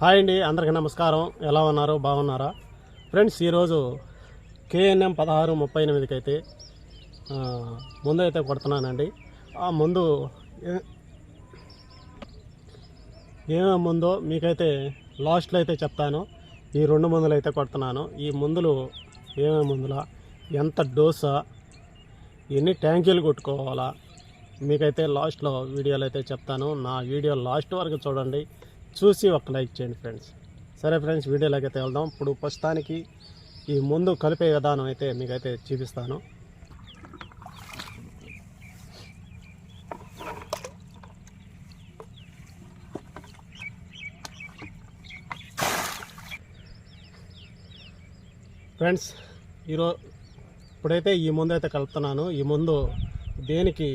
Hi అండి అందరికీ నమస్కారం. ఎలా ఉన్నారు? బాగున్నారా? ఫ్రెండ్స్ ఈరోజు కేఎన్ఎం పదహారు ముప్పై ఎనిమిదికి అయితే ముందు అయితే కొడుతున్నానండి. ఆ ముందు ఏమేమి ముందో మీకైతే లాస్ట్లో అయితే చెప్తాను. ఈ రెండు మందులు అయితే కొడుతున్నాను. ఈ మందులు ఏమేమి మందులా? ఎంత డోసా? ఎన్ని ట్యాంకీలు కొట్టుకోవాలా? మీకైతే లాస్ట్లో వీడియోలు అయితే చెప్తాను. నా వీడియో లాస్ట్ వరకు చూడండి. చూసి ఒక లైక్ చేయండి ఫ్రెండ్స్. సరే ఫ్రెండ్స్ వీడియోలోకి అయితే వెళ్దాం. ఇప్పుడు ప్రస్తుతానికి ఈ ముందు కలిపే విధానం అయితే మీకైతే చూపిస్తాను. ఫ్రెండ్స్ ఈరోజు ఇప్పుడైతే ఈ ముందు అయితే కలుపుతున్నాను. ఈ ముందు దేనికి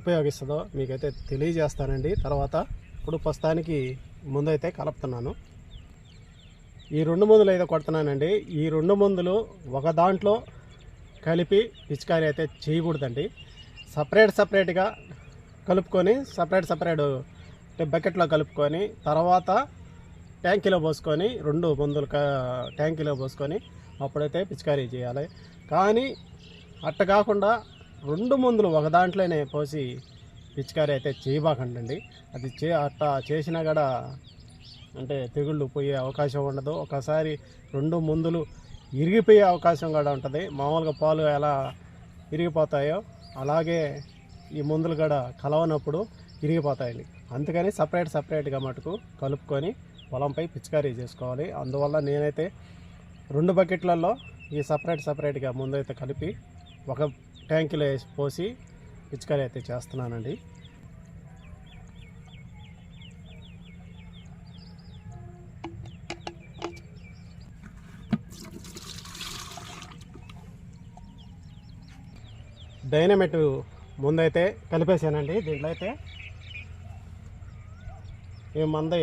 ఉపయోగిస్తుందో మీకైతే తెలియజేస్తానండి. తర్వాత ఇప్పుడు ప్రస్తుతానికి ముందైతే కలుపుతున్నాను. ఈ రెండు మందులు అయితే కొడుతున్నానండి. ఈ రెండు మందులు ఒక దాంట్లో కలిపి పిచికారి అయితే చేయకూడదండి. సపరేట్ సపరేట్గా కలుపుకొని సపరేట్ సపరేట్ అంటే బకెట్లో కలుపుకొని తర్వాత ట్యాంకీలో పోసుకొని రెండు మందులు ట్యాంకీలో పోసుకొని అప్పుడైతే పిచికారీ చేయాలి. కానీ అట్ట కాకుండా రెండు మందులు ఒక దాంట్లోనే పోసి పిచికారీ అయితే చేయబాకండి అది చే అట్లా చేసినా కూడా అంటే తెగుళ్ళు పోయే అవకాశం ఉండదు. ఒకసారి రెండు మందులు ఇరిగిపోయే అవకాశం కూడా ఉంటుంది. మామూలుగా పాలు ఎలా ఇరిగిపోతాయో అలాగే ఈ మందులు కూడా కలవనప్పుడు ఇరిగిపోతాయండి. అందుకని సపరేట్ సపరేట్గా మటుకు కలుపుకొని పొలంపై పిచికారీ చేసుకోవాలి. అందువల్ల నేనైతే రెండు బకెట్లలో ఈ సపరేట్ సపరేట్గా ముందైతే కలిపి ఒక ట్యాంకులో వేసి పోసి పిచికారీ అయితే చేస్తున్నానండి. డైనమెట్ ముందైతే కలిపేసానండి దీంట్లో అయితే ఈ మంది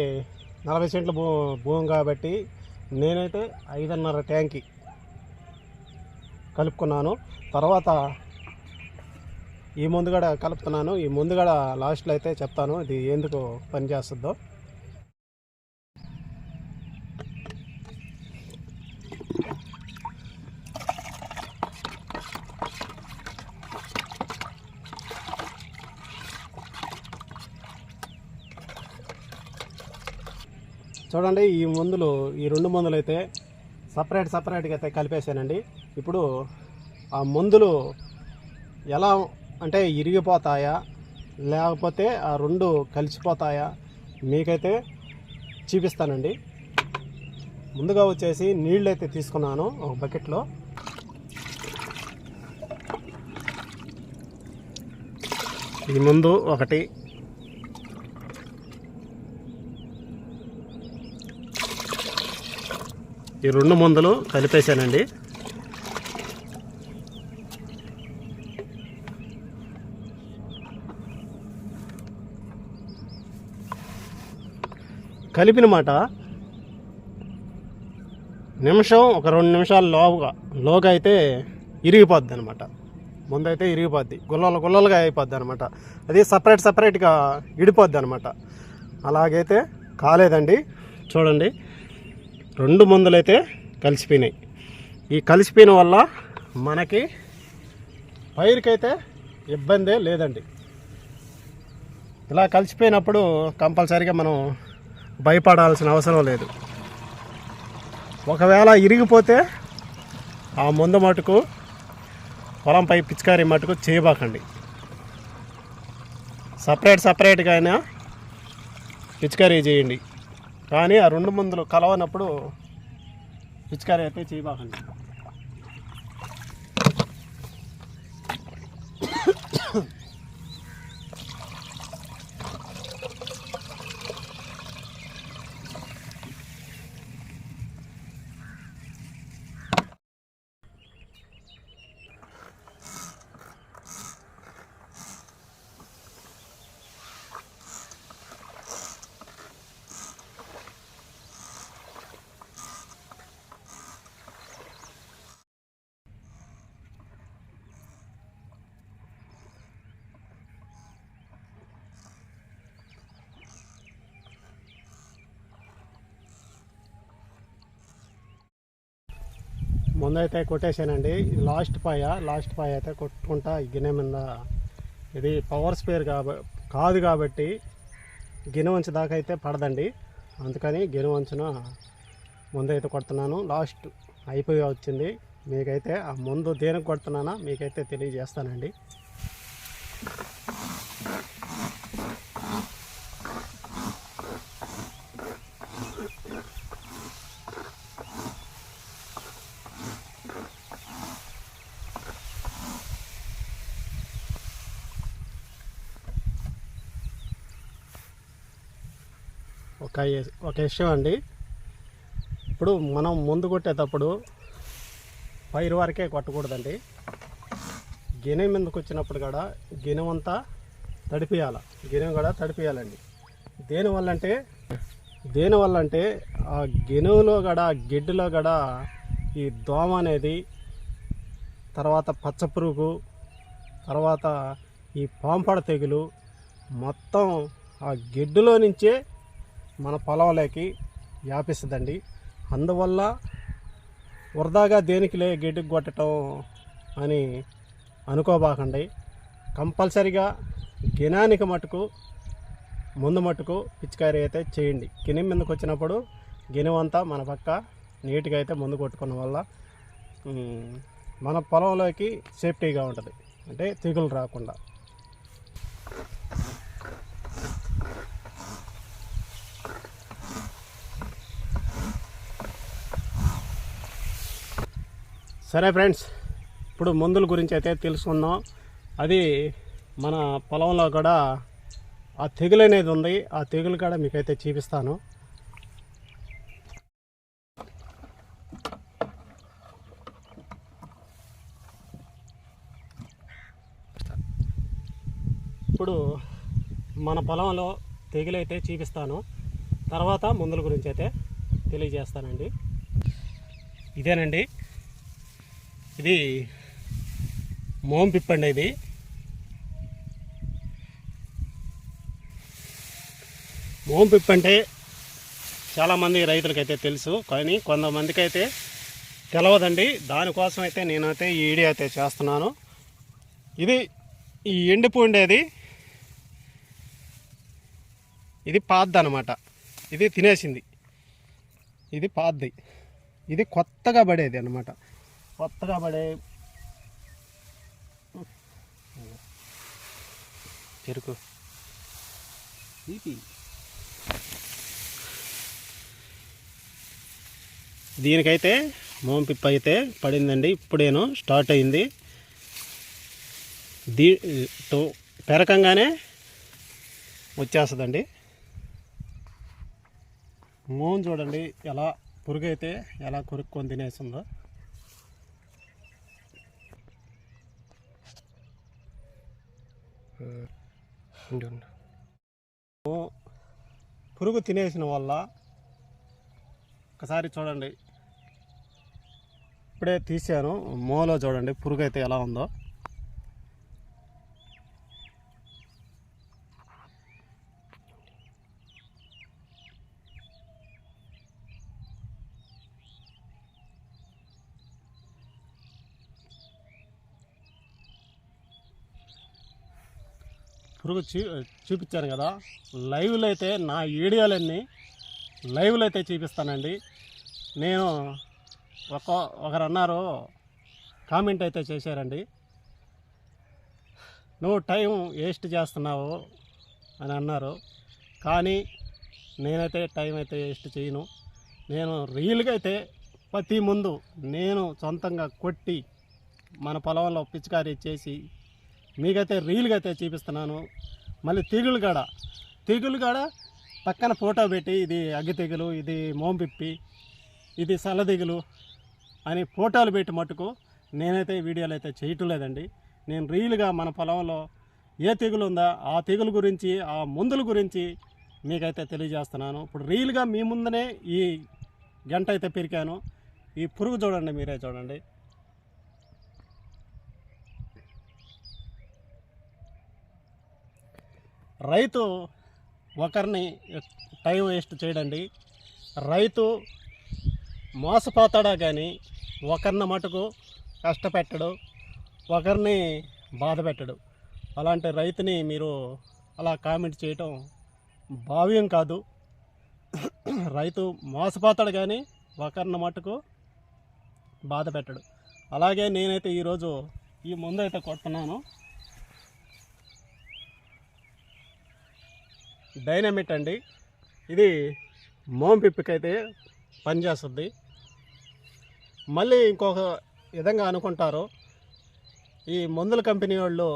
నలభై సెంట్ల భూ భూమి కాబట్టి నేనైతే ఐదున్నర ట్యాంకి కలుపుకున్నాను. తర్వాత ఈ ముందు కూడా కలుపుతున్నాను. ఈ ముందు కూడా లాస్ట్లో అయితే చెప్తాను ఇది ఎందుకు పనిచేస్తుందో. చూడండి ఈ మందులు ఈ రెండు మందులు అయితే సపరేట్ సపరేట్గా అయితే కలిపేసానండి ఇప్పుడు ఆ మందులు ఎలా అంటే ఇరిగిపోతాయా? లేకపోతే ఆ రెండు కలిసిపోతాయా? మీకైతే చూపిస్తానండి. ముందుగా వచ్చేసి నీళ్ళు అయితే తీసుకున్నాను ఒక బకెట్లో. ఈ ముందు ఒకటి. ఈ రెండు మందులు కలిపేశానండి. కలిపిన మాట నిమిషం ఒక రెండు నిమిషాలు లోగా లోగా అయితే ఇరిగిపోద్ది అనమాట ముందైతే ఇరిగిపోద్ది. గుల్లలు గుల్లలుగా అయిపోద్ది అనమాట అది సపరేట్ సపరేట్గా ఇడిపోద్ది అనమాట అలాగైతే కాలేదండి. చూడండి. రెండు మందులు అయితే కలిసిపోయినాయి. ఈ కలిసిపోయిన వల్ల మనకి పైరుకైతే ఇబ్బందే లేదండి. ఇలా కలిసిపోయినప్పుడు కంపల్సరీగా మనం భయపడాల్సిన అవసరం లేదు. ఒకవేళ ఇరిగిపోతే ఆ ముందు మటుకు పొలంపై పిచికారీ మటుకు చేయబాకండి. సపరేట్ సపరేట్గా అయినా పిచికారీ చేయండి. కానీ ఆ రెండు మందులు కలవనప్పుడు పిచికారీ అయితే చేయబాకండి. ముందైతే కొట్టేశానండి. లాస్ట్ పాయ లాస్ట్ పాయ అయితే కొట్టుకుంటా ఈ గిన్నె మీద. ఇది పవర్ స్పేర్ కాబ కాదు కాబట్టి గిన్నె వంచు దాకా అయితే పడదండి. అందుకని గిన్నె వంచున ముందైతే కొడుతున్నాను. లాస్ట్ అయిపోయి వచ్చింది. మీకైతే ఆ ముందు దేనికి కొడుతున్నానా మీకైతే తెలియజేస్తానండి. ఒక ఒక విషయం అండి. ఇప్పుడు మనం ముందు కొట్టేటప్పుడు పైరు వరకే కొట్టకూడదండి. గిన్నె మీదకి వచ్చినప్పుడు కూడా గిన్నె అంతా తడిపియాల. గిన్నె కూడా తడిపియాలండి. దేనివల్ల అంటే దేనివల్ల అంటే ఆ గిన్నెలో కూడా గిడ్డులో కూడా ఈ దోమ అనేది తర్వాత పచ్చపురుగు తర్వాత ఈ పాంపడ తెగులు మొత్తం ఆ గిడ్డులో నుంచే మన పొలంలోకి వ్యాపిస్తుందండి. అందువల్ల వృధాగా దేనికి లే గిడ్డుకు కొట్టడం అని అనుకోబాకండి. కంపల్సరిగా గినానికి మటుకు ముందు మటుకు పిచికారీ అయితే చేయండి. గిని మీదకి వచ్చినప్పుడు గిన్నెవంతా మన పక్క నీట్గా అయితే ముందు కొట్టుకున్న వల్ల మన పొలంలోకి సేఫ్టీగా ఉంటుంది. అంటే తెగులు రాకుండా. సరే ఫ్రెండ్స్ ఇప్పుడు మందుల గురించి అయితే తెలుసుకుందాం. అది మన పొలంలో కూడా ఆ తెగులు అనేది ఉంది. ఆ తెగులు కూడా మీకైతే చూపిస్తాను. ఇప్పుడు మన పొలంలో తెగులైతే చూపిస్తాను. తర్వాత మందుల గురించి అయితే తెలియజేస్తానండి. ఇదేనండి. ఇది మోం పిప్పండి ఇది. మోం పిప్పంటే చాలామంది రైతులకైతే తెలుసు కానీ కొంతమందికి అయితే తెలవదండి. దానికోసం అయితే నేనైతే ఈ వీడియో అయితే చేస్తున్నాను. ఇది ఈ ఎండిపోండేది ఇది పాద్ది అనమాట ఇది తినేసింది. ఇది పాద్ది. ఇది కొత్తగా పడేది అనమాట కొత్తగా పడే చెరుకు. దీనికైతే మోం పిప్ప అయితే పడిందండి. ఇప్పుడేను స్టార్ట్ అయింది. దీ తో పెరకంగానే వచ్చేస్తుందండి. మోన్ చూడండి ఎలా పురుగు అయితే ఎలా కొరుక్కొని తినేస్తుందో. పురుగు తినేసిన వల్ల ఒకసారి చూడండి. ఇప్పుడే తీసాను మోలో చూడండి పురుగు అయితే ఎలా ఉందో. పురుగు చూ చూపించాను కదా. లైవ్లో అయితే నా వీడియోలన్నీ లైవ్లో అయితే చూపిస్తానండి. నేను ఒక ఒకరు అన్నారు కామెంట్ అయితే చేశారండి. నువ్వు టైం వేస్ట్ చేస్తున్నావు అని అన్నారు. కానీ నేనైతే టైం అయితే వేస్ట్ చేయను. నేను రియల్గా అయితే ప్రతి ముందు నేను సొంతంగా కొట్టి మన పొలంలో పిచికారీ చేసి మీకైతే రీల్గా అయితే చూపిస్తున్నాను. మళ్ళీ తీగులు కాడ తీగులు కాడ పక్కన ఫోటో పెట్టి ఇది అగ్గి తెగులు ఇది మోంపిప్పి ఇది సల్ల తెగులు అని ఫోటోలు పెట్టి మట్టుకు నేనైతే వీడియోలు అయితే చేయటం లేదండి నేను రీల్గా మన పొలంలో ఏ తెగులు ఉందా ఆ తెగులు గురించి ఆ మందుల గురించి మీకైతే తెలియజేస్తున్నాను. ఇప్పుడు రీల్గా మీ ముందనే ఈ గంట అయితే పెరికాను. ఈ పురుగు చూడండి మీరే చూడండి. రైతు ఒకరిని టైం వేస్ట్ చేయడండి. రైతు మోసపోతాడా కానీ ఒకరిని మటుకు కష్టపెట్టడు ఒకరిని బాధ పెట్టడు అలాంటి రైతుని మీరు అలా కామెంట్ చేయటం భావ్యం కాదు. రైతు మోసపోతాడు కానీ ఒకరిని మటుకు బాధ పెట్టడు అలాగే నేనైతే ఈరోజు ఈ ముందు అయితే కొడుతున్నాను. డైనమిట్ అండి. ఇది మోమ్ పిప్పికైతే పనిచేస్తుంది. మళ్ళీ ఇంకొక విధంగా అనుకుంటారు ఈ మందుల కంపెనీ వాళ్ళు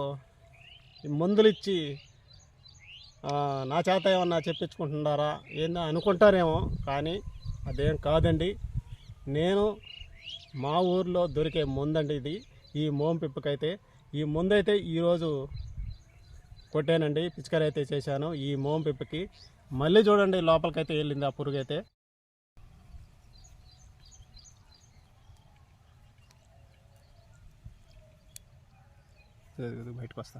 మందులు ఇచ్చి నా చేత ఏమన్నా చెప్పించుకుంటున్నారా ఏందో అనుకుంటారేమో కానీ అదేం కాదండి. నేను మా ఊర్లో దొరికే మందండి ఇది. ఈ మోం పిప్పకైతే ఈ ముందైతే ఈరోజు కొట్టానండి పిచికారి అయితే చేశాను. ఈ మోం పిప్పకి మళ్ళీ చూడండి లోపలికైతే వెళ్ళింది ఆ పురుగు అయితే బయటకు వస్తా.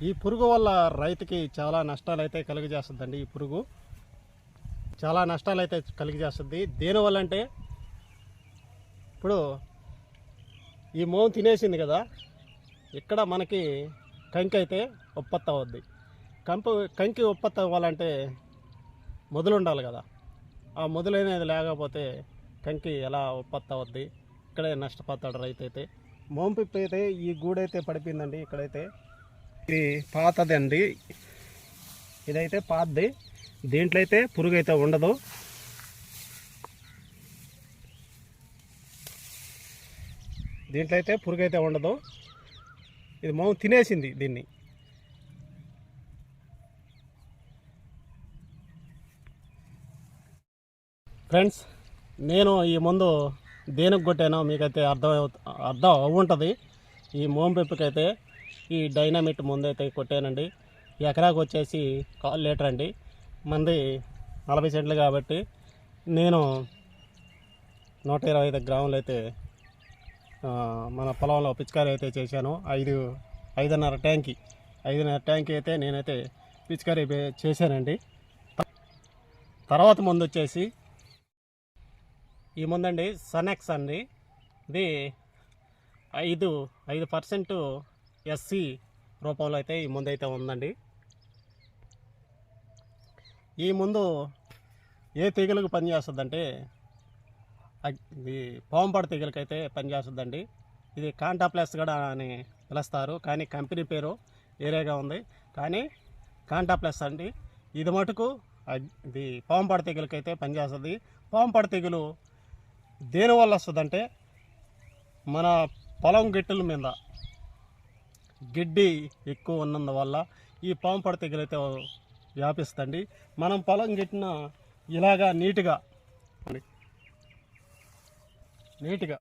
ఈ పురుగు వల్ల రైతుకి చాలా నష్టాలు అయితే కలుగజేస్తుందండి ఈ పురుగు. చాలా నష్టాలు అయితే కలిగజేస్తుంది. దేనివల్ల అంటే ఇప్పుడు ఈ మోం తినేసింది కదా ఇక్కడ మనకి కంకి అయితే ఉత్పత్తి అవుద్ది. కంపు కంకి ఉత్పత్తి అవ్వాలంటే మొదలు ఉండాలి కదా. ఆ మొదలైనది లేకపోతే కంకి ఎలా ఉత్పత్తి అవుద్ది? ఇక్కడే నష్టపోతాడు రైతు అయితే మోంపిప్పి అయితే ఈ గూడైతే పడిపోయిందండి ఇక్కడైతే. ఇది పాతదండి. ఇదైతే పాతది. దీంట్లో అయితే పురుగు అయితే ఉండదు దీంట్లో అయితే పురుగు అయితే ఉండదు ఇది మౌ తినేసింది దీన్ని. ఫ్రెండ్స్ నేను ఈ ముందు దేనికి కొట్టానో మీకైతే అర్థం అవు- అర్థం అవ్వుంటుంది. ఈ మోం పెప్పుకైతే ఈ డైనమిట్ ముందైతే కొట్టానండి. ఎకరాకు వచ్చేసి కాల్ లీటర్ అండి మంది నలభై సెంట్లు కాబట్టి నేను నూట ఇరవై ఐదు గ్రాములు అయితే మన పొలంలో పిచికారీ అయితే చేశాను. ఐదు ఐదున్నర ట్యాంకి ఐదున్నర ట్యాంకి అయితే నేనైతే పిచికారీ చేశానండి. తర్వాత ముందు వచ్చేసి ఈ ముందండి సనెక్స్ అండి. ఇది ఐదు ఐదు పర్సెంట్ ఎస్సీ రూపంలో అయితే ఈ ముందు అయితే ఉందండి. ఈ ముందు ఏ తీగలకు పనిచేస్తుందంటే ఇది పాంపడ తెగులకైతే పనిచేస్తుందండి ఇది కాంటాప్లాస్ కూడా అని పిలుస్తారు. కానీ కంపెనీ పేరు వేరేగా ఉంది. కానీ కాంటాప్లెస్ అండి. ఇది మటుకు ఇది పాంపడ తెగులకైతే పనిచేస్తుంది పాంపాడు తీగలు దేనివల్ల వస్తుందంటే మన పొలం గిట్టెల మీద గిడ్డి ఎక్కువ ఉన్నందువల్ల ఈ పాంపడ తెగులు వ్యాపిస్తండి. మనం పొలం గిట్టిన ఇలాగా నీట్గా నీట్గా.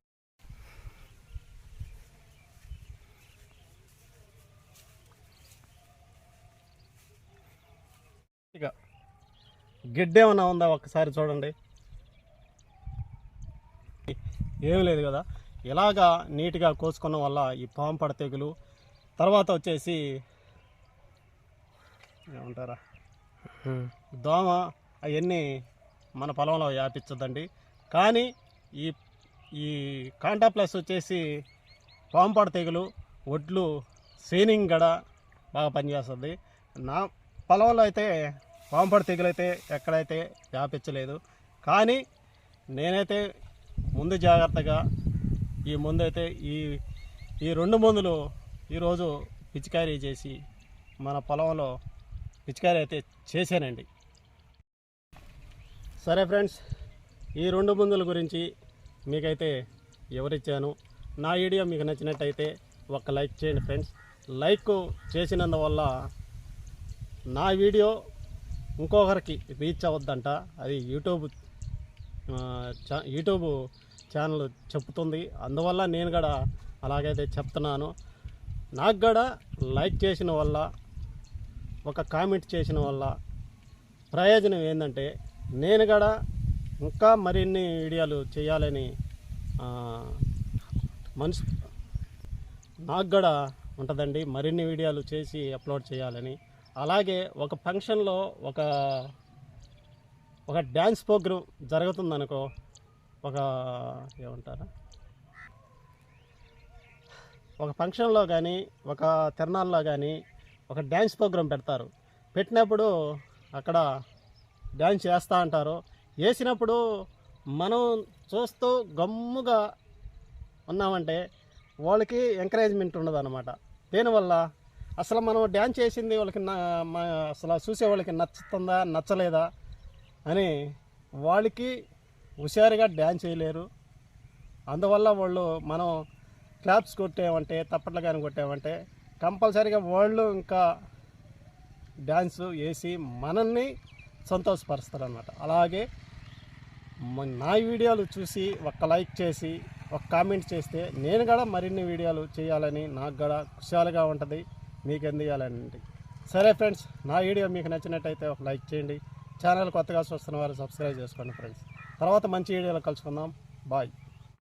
ఇక గిడ్డ ఏమన్నా ఉందా ఒక్కసారి చూడండి. ఏం లేదు కదా. ఇలాగా నీట్గా కోసుకున్న వల్ల ఈ పాంపడ తెగులు తర్వాత వచ్చేసి ఏమంటారా? దోమ అవన్నీ మన పొలంలో వ్యాపించదండి. కానీ ఈ ఈ కాంటా ప్లస్ వచ్చేసి పాంపాడు తెగులు ఒడ్లు సీనింగ్ గడ బాగా పనిచేస్తుంది. నా పొలంలో అయితే పాంపాడు తెగులు అయితే ఎక్కడైతే వ్యాపించలేదు. కానీ నేనైతే ముందు జాగ్రత్తగా ఈ ముందు అయితే ఈ ఈ రెండు మందులు ఈరోజు పిచికారీ చేసి మన పొలంలో పిచికారీ అయితే చేశానండి. సరే ఫ్రెండ్స్ ఈ రెండు మందుల గురించి మీకైతే ఎవరిచ్చాను నా వీడియో మీకు నచ్చినట్టయితే ఒక లైక్ చేయండి ఫ్రెండ్స్. లైక్ చేసినందువల్ల నా వీడియో ఇంకొకరికి రీచ్ అవ్వద్దంట అది యూట్యూబ్ చా యూట్యూబ్ ఛానల్ చెప్తుంది. అందువల్ల నేను కూడా అలాగైతే చెప్తున్నాను. నాకు కూడా లైక్ చేసిన వల్ల ఒక కామెంట్ చేసిన వల్ల ప్రయోజనం ఏంటంటే నేను కూడా ఇంకా మరిన్ని వీడియోలు చేయాలని మనసు నాకు కూడా ఉంటుందండి మరిన్ని వీడియోలు చేసి అప్లోడ్ చేయాలని. అలాగే ఒక ఫంక్షన్లో ఒక ఒక డ్యాన్స్ ప్రోగ్రాం జరుగుతుందనుకో ఒక ఏమంటారా? ఒక ఫంక్షన్లో కానీ ఒక తిరణాల్లో కానీ ఒక డ్యాన్స్ ప్రోగ్రాం పెడతారు. పెట్టినప్పుడు అక్కడ డ్యాన్స్ చేస్తూ అంటారు. వేసినప్పుడు మనం చూస్తూ గమ్ముగా ఉన్నామంటే వాళ్ళకి ఎంకరేజ్మెంట్ ఉండదు అనమాట దీనివల్ల? అసలు మనం డ్యాన్స్ చేసింది వాళ్ళకి నా- అసలు చూసే వాళ్ళకి నచ్చుతుందా నచ్చలేదా అని వాళ్ళకి హుషారుగా డ్యాన్స్ చేయలేరు అందువల్ల వాళ్ళు మనం క్లాప్స్ కొట్టామంటే తప్పట్లు కానీ కొట్టామంటే కంపల్సరీగా వాళ్ళు ఇంకా డ్యాన్స్ వేసి మనల్ని సంతోషపరుస్తారు అనమాట అలాగే నా వీడియోలు చూసి ఒక లైక్ చేసి ఒక కామెంట్ చేస్తే నేను కూడా మరిన్ని వీడియోలు చేయాలని నాకు కూడా ఖుషాలుగా ఉంటుంది. మీకు అందియాలని సరే ఫ్రెండ్స్ నా వీడియో మీకు నచ్చినట్టయితే ఒక లైక్ చేయండి. ఛానల్ కొత్తగా చూస్తున్న వారు సబ్స్క్రైబ్ చేసుకోండి ఫ్రెండ్స్. తర్వాత మంచి వీడియోలో కలుసుకుందాం. బాయ్.